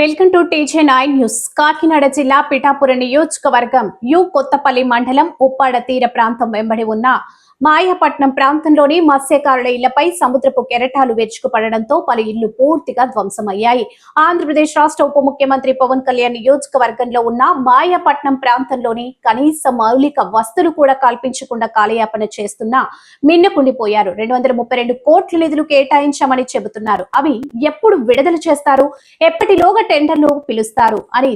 Welcome to TJ nine news. Kakinada జిల్లా పిఠాపురం నియోజకవర్గం you Kothapalli మండలం ఉప్పాడ తీర ప్రాంతం వెంబడి ఉన్న మాయాపట్నం ప్రాంతంలోని మత్స్యకారుల ఇళ్ళపై సముద్రపు కెరటాలు వెచ్చుకుపడడంతో పలు ఇళ్ళు పూర్తిగా ధ్వంసమయ్యాయి. ఆంధ్రప్రదేశ్ రాష్ట్ర ఉప ముఖ్యమంత్రి పవన్ కళ్యాణ్ నియోజకవర్గంలో ఉన్న మాయాపట్నం ప్రాంతంలోని కనీస మౌలిక వస్తువులు కూడా కల్పించకుండా కాలయాపన చేస్తున్న మిన్నకుండిపోయారు రెండు వందల ముప్పై రెండు కోట్ల నిధులు కేటాయించామని చెబుతున్నారు. అవి ఎప్పుడు విడుదల చేస్తారు? ఎప్పటిలోగా టెండర్లు పిలుస్తారు అని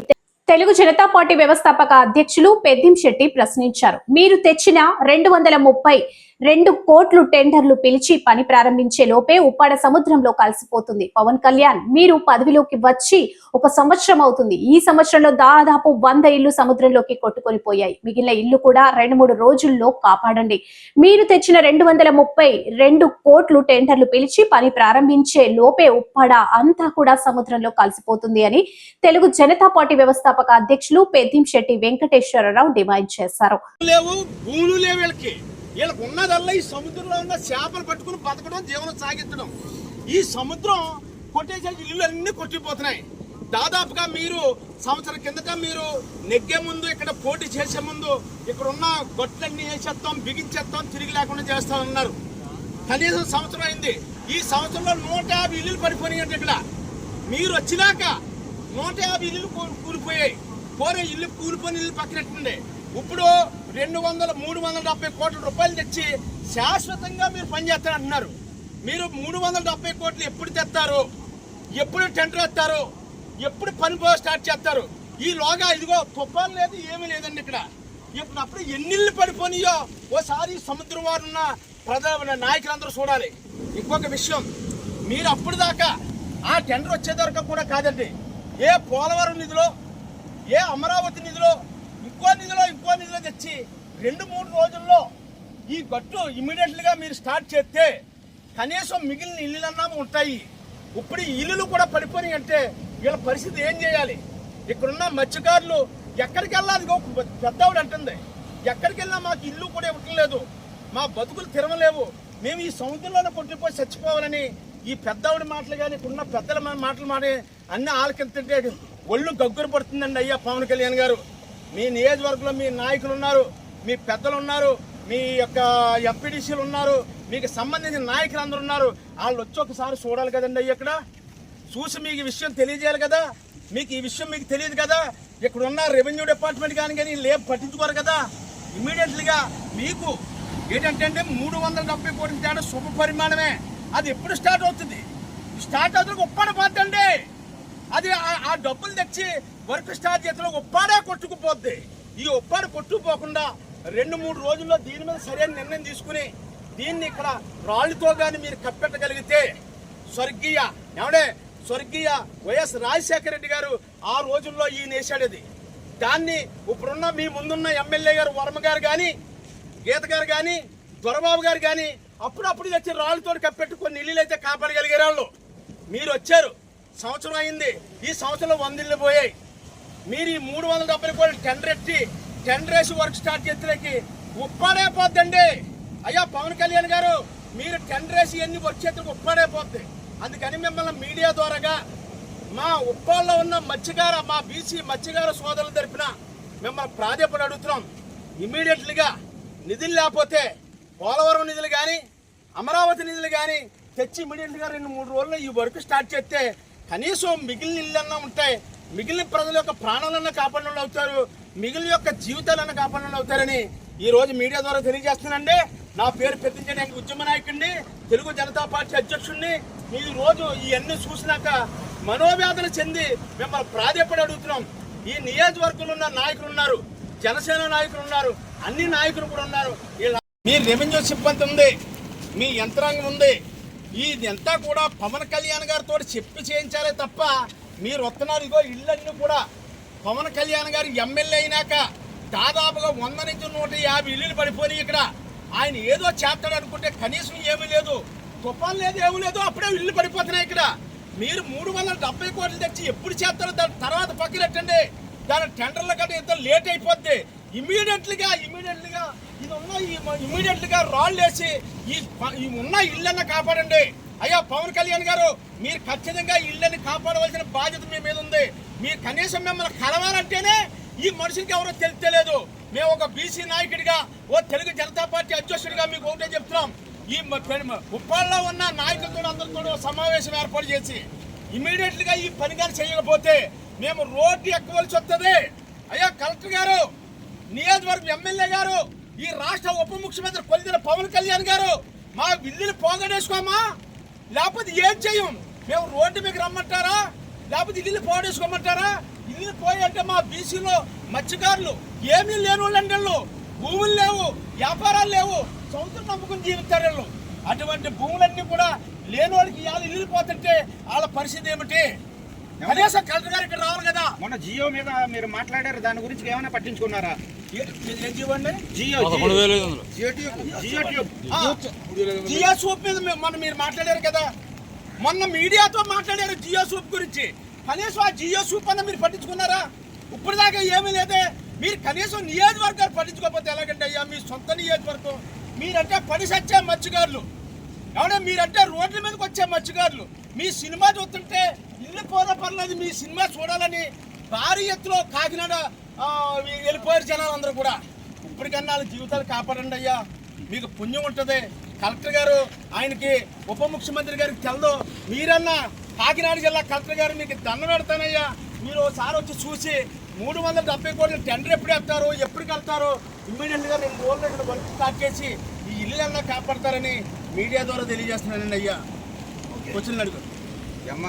తెలుగు జనతా పార్టీ వ్యవస్థాపక అధ్యక్షులు పెద్దిం శెట్టి ప్రశ్నించారు. మీరు తెచ్చిన రెండు వందల ముప్పై రెండు కోట్లు టెండర్లు పిలిచి పని ప్రారంభించే లోపే ఉప్పాడ సముద్రంలో కలిసిపోతుంది. పవన్ కళ్యాణ్ మీరు పదవిలోకి వచ్చి ఒక సంవత్సరం అవుతుంది. ఈ సంవత్సరంలో దాదాపు వంద ఇల్లు సముద్రంలోకి కొట్టుకొని పోయాయి మిగిలిన ఇల్లు కూడా రెండు మూడు రోజుల్లో కాపాడండి. మీరు తెచ్చిన రెండు వందల ముప్పై రెండు కోట్లు టెండర్లు పిలిచి పని ప్రారంభించే లోపే ఉప్పాడ అంతా కూడా సముద్రంలో కలిసిపోతుంది అని తెలుగు జనతా పార్టీ వ్యవస్థాపక అధ్యక్షులు పెద్దిం శెట్టి వెంకటేశ్వరరావు డిమాండ్ చేశారు. లేవు భూములు లేవు వీళ్ళకి. ఉన్నదల్లా ఈ సముద్రంలో ఉన్న చేపలు పట్టుకుని బతకడం జీవనం సాగించడం. ఈ సముద్రం కొట్టేసే ఇల్లు అన్ని కొట్టిపోతున్నాయి. దాదాపుగా మీరు సంవత్సరం కిందట మీరు నెగ్గే ముందు ఇక్కడ పోటీ చేసే ముందు ఇక్కడ ఉన్న గొట్లన్నీ వేసేస్తాం బిగించేస్తాం తిరిగి లేకుండా చేస్తామన్నారు కనీసం సంవత్సరం అయింది. ఈ సంవత్సరంలో నూట యాభై ఇల్లులు పడిపోయినాయి ఇక్కడ. మీరు వచ్చినాక నూట యాభై ఇల్లు కూలిపోయాయి. పోరే ఇల్లు కూలిపోయిన ఇల్లు పక్కనట్టుండే. ఇప్పుడు రెండు వందల మూడు వందల డెబ్బై కోట్ల రూపాయలు తెచ్చి శాశ్వతంగా మీరు పనిచేస్తారంటున్నారు మీరు మూడు వందల డెబ్బై కోట్లు ఎప్పుడు తెస్తారు? ఎప్పుడు టెండర్ వేస్తారు? ఎప్పుడు పని పో- స్టార్ట్ చేస్తారు? ఈ లోగా ఇదిగో తుఫాన్ లేదు ఏమీ లేదండి ఇక్కడ. ఇప్పుడు అప్పుడు ఎన్నిళ్ళు పడిపోయినాయో ఓసారి సముద్రం వారు ఉన్న ప్రధాన నాయకులందరూ చూడాలి. ఇంకొక విషయం మీరు అప్పుడు దాకా ఆ టెండర్ వచ్చేదాకా కూడా కాదండి. ఏ పోలవరం నిధిలో ఏ అమరావతి నిధిలో ఇంకో నిధిలో ఇంకో నిధిలో తెచ్చి రెండు మూడు రోజుల్లో ఈ గట్టు ఇమీడియట్లీగా మీరు స్టార్ట్ చేస్తే కనీసం మిగిలిన ఇల్లులన్నా ఉంటాయి. ఇప్పుడు ఈ ఇల్లులు కూడా పడిపోయి అంటే వీళ్ళ పరిస్థితి ఏం చేయాలి? ఇక్కడున్న మత్స్యకారులు ఎక్కడికి వెళ్ళాలి? ఇదిగో పెద్దవాడు అంటుంది. ఎక్కడికి వెళ్ళినా మాకు ఇల్లు కూడా ఇవ్వటం లేదు. మా బతుకులు తిరగలేవు మేము ఈ సముద్రంలోనే కొట్టిపోయి చచ్చిపోవాలని ఈ పెద్దవాడి మాటలు కానీ ఇక్కడున్న పెద్దల మాటలు మాట అన్ని ఆలకింతుంటే ఒళ్ళు గగ్గురు పడుతుందండి అయ్యా పవన్ కళ్యాణ్ గారు. మీ నియోజకవర్గంలో మీ నాయకులు ఉన్నారు మీ పెద్దలు ఉన్నారు మీ యొక్క ఎంపీడీసీలు ఉన్నారు మీకు సంబంధించిన నాయకులు అందరు ఉన్నారు. వాళ్ళు వచ్చి ఒకసారి చూడాలి కదండి అయ్యి ఇక్కడ. చూసి మీకు ఈ విషయం తెలియజేయాలి కదా. మీకు ఈ విషయం మీకు తెలియదు కదా. ఇక్కడ ఉన్న రెవెన్యూ డిపార్ట్మెంట్ కానీ కానీ లేబ్ పట్టించుకోరు కదా. ఇమీడియట్లీగా మీకు ఏంటంటే అంటే మూడు వందల డెబ్బై కోట్ల తేడా శుభ పరిమాణమే. అది ఎప్పుడు స్టార్ట్ అవుతుంది? స్టార్ట్ అవుతుంది ఉప్పాడ అండి అది ఆ- ఆ డబ్బులు తెచ్చి వర్క్ స్టార్ట్ చేతిలో ఉప్పాడే కొట్టుకుపోద్ది. ఈ ఉప్పాడు కొట్టుకుపోకుండా రెండు మూడు రోజుల్లో దీని మీద సరైన నిర్ణయం తీసుకుని దీన్ని ఇక్కడ రాళ్ళతో కానీ మీరు కప్పెట్టగలిగితే స్వర్గీయ ఏమంటే స్వర్గీయ వైఎస్ రాజశేఖర రెడ్డి గారు ఆ రోజుల్లో ఈయన వేసాడు ఇది దాన్ని ఇప్పుడున్న మీ ముందున్న ఎమ్మెల్యే గారు వర్మ గారు కానీ గీత గారు కానీ దొరబాబు గారు కానీ అప్పుడప్పుడు తెచ్చి రాళ్ళతో కప్పెట్టుకొని ఇల్లులు అయితే కాపాడగలిగారు వాళ్ళు. మీరు వచ్చారు. సంవత్సరం అయింది. ఈ సంవత్సరంలో వంద పోయాయి. మీరు ఈ మూడు వందల డెబ్బై కోట్లు టెండర్ ఎట్టి టెండర్ వేసి వర్క్ స్టార్ట్ చేసేకి ఉప్పాడైపోద్దండి. అయ్యా పవన్ కళ్యాణ్ గారు మీరు టెండర్ వేసి ఎన్ని వర్క్ చేతులకు ఉప్పాడైపోద్ది. అందుకని మిమ్మల్ని మీడియా ద్వారాగా మా ఉప్పాల్లో ఉన్న మత్స్యకార మా బీసీ మత్స్యకార సోదరులు తరపున మిమ్మల్ని ప్రాధాన్యపడి అడుగుతున్నాం. ఇమీడియట్లీగా నిధులు లేకపోతే పోలవరం నిధులు కానీ అమరావతి నిధులు కానీ తెచ్చి ఇమీడియట్గా రెండు మూడు రోజుల్లో ఈ వర్క్ స్టార్ట్ చేస్తే కనీసం మిగిలిన ఇళ్ళన్నా ఉంటాయి. మిగిలిన ప్రజల యొక్క ప్రాణాలన్నా కాపాడిన అవుతారు. మిగిలిన యొక్క జీవితాలన్నా కాపాడిన అవుతారని ఈ రోజు మీడియా ద్వారా తెలియజేస్తున్నానండి. నా పేరు పెద్దించడానికి ఉద్యమ నాయకుడిని తెలుగు జనతా పార్టీ అధ్యక్షుడిని. ఈ రోజు ఇవన్నీ చూసినాక మనోవేదన చెంది మిమ్మల్ని ప్రాధాన్యపడి అడుగుతున్నాం. ఈ నియోజకవర్గంలో ఉన్న నాయకులు ఉన్నారు. జనసేన నాయకులు ఉన్నారు. అన్ని నాయకులు కూడా ఉన్నారు. మీ రెవెన్యూ సిబ్బంది ఉంది. మీ యంత్రాంగం ఉంది. ఇదంతా కూడా పవన్ కళ్యాణ్ గారితో చెప్పి చేయించాలే తప్ప మీరు వస్తున్నారు ఇగో ఇళ్ళన్నీ కూడా. పవన్ కళ్యాణ్ గారు ఎమ్మెల్యే అయినాక దాదాపుగా వంద నుంచి నూట యాభై ఇల్లులు పడిపోయినాయి ఇక్కడ. ఆయన ఏదో చేస్తాడు అనుకుంటే కనీసం ఏమీ లేదు. తుఫాన్ లేదు ఏమీ లేదు అప్పుడే ఇల్లు పడిపోతున్నాయి ఇక్కడ. మీరు మూడు వందల డెబ్బై కోట్లు తెచ్చి ఎప్పుడు చేస్తారో దాని తర్వాత పక్కనెట్టండి దాని టెండర్ల కంటే ఇంత లేట్ అయిపోద్ది. ఇమీడియట్లీగా ఇమీడియట్లీగా ఇది ఉన్న ఈ ఇమీడియట్లీగా రాళ్ళు వేసి ఈ ఉన్న ఇల్లన్న కాపాడండి. అయ్యా పవన్ కళ్యాణ్ గారు మీరు ఖచ్చితంగా ఇళ్ళని కాపాడవలసిన బాధ్యత మీ మీద ఉంది. మీరు కనీసం మిమ్మల్ని కలవాలంటేనే ఈ మనుషులకి ఎవరో తెలియలేదు మేము ఒక బీసీ నాయకుడిగా ఓ తెలుగు జనతా పార్టీ అధ్యక్షుడిగా మీకు ఒకటే చెప్తున్నాం. ఈ మ- ఉప్పాళ్ళలో ఉన్న నాయకులతో అందరితో సమావేశం ఏర్పాటు చేసి ఇమీడియట్లీగా ఈ పని కానీ చేయకపోతే మేము రోడ్డు ఎక్కవలసి వస్తుంది అయ్యా కలెక్టర్ గారు నియోజకవర్గ ఎమ్మెల్యే గారు ఈ రాష్ట్ర ఉప ముఖ్యమంత్రి కొలిదిన పవన్ కళ్యాణ్ గారు మా విల్లుని పోగడేసుకోమా లేకపోతే ఏం చేయం? మేము రోడ్డు మీకు రమ్మంటారా? లేకపోతే ఇల్లు పోగడేసుకోమంటారా ఇల్లు పోయంటే అంటే మా బీసీలో మత్స్యకారులు ఏమీ లేని వాళ్ళండి భూములు లేవు వ్యాపారాలు లేవు సముద్రం నమ్ముకుని జీవిస్తారు వీళ్ళు. అటువంటి భూములన్నీ కూడా లేని వాళ్ళకి ఇవాళ ఇల్లు పోతుంటే వాళ్ళ పరిస్థితి ఏమిటి? కనీసం కలెక్టర్ గారు ఇక్కడ రావాలి కదా. మొన్న జియో మీద మీరు మాట్లాడారు దాని గురించి ఏమైనా పట్టించుకున్నారా? జియో సూప్ మీద మొన్న మీరు మాట్లాడారు కదా. మొన్న మీడియాతో మాట్లాడారు జియో సూప్ గురించి. కనీసం ఆ జియో సూప్ అన్న మీరు పట్టించుకున్నారా? ఇప్పుడు దాకా ఏమీ లేదే. మీరు కనీసం నియోజకవర్గాలు పట్టించుకోకపోతే ఎలాగంటే అయ్యా మీ సొంత నియోజకవర్గం? మీరంటే పడి సచ్చే మత్స్యకారులు. ఎవడే మీరంటే రోడ్ల మీదకి వచ్చే మత్స్యకారులు. మీ సినిమా చూస్తుంటే ఇల్లు పోరా పర్లేదు మీ సినిమా చూడాలని భారీ ఎత్తులో కాకినాడ వెళ్ళిపోయారు జనాలు అందరూ కూడా. ఇప్పటికన్నా వాళ్ళ జీవితాలు కాపాడండి అయ్యా. మీకు పుణ్యం ఉంటుంది. కలెక్టర్ గారు ఆయనకి ఉప ముఖ్యమంత్రి గారికి తెలదు. మీరన్నా కాకినాడ జిల్లా కలెక్టర్ గారు మీకు దండ పెడతానయ్యా. మీరు ఒకసారి వచ్చి చూసి మూడు వందల డెబ్బై కోట్ల టెండర్ ఎప్పుడు వేస్తారు ఎప్పటికి వెళ్తారు? ఇమ్మీడియట్గా రెండు రోజులు ఇక్కడ వర్క్ స్టార్ట్ చేసి ఈ ఇల్లు అన్నా కాపాడతారని మీడియా ద్వారా తెలియజేస్తున్నానండి అయ్యా. వచ్చిన అడుగు అమ్మ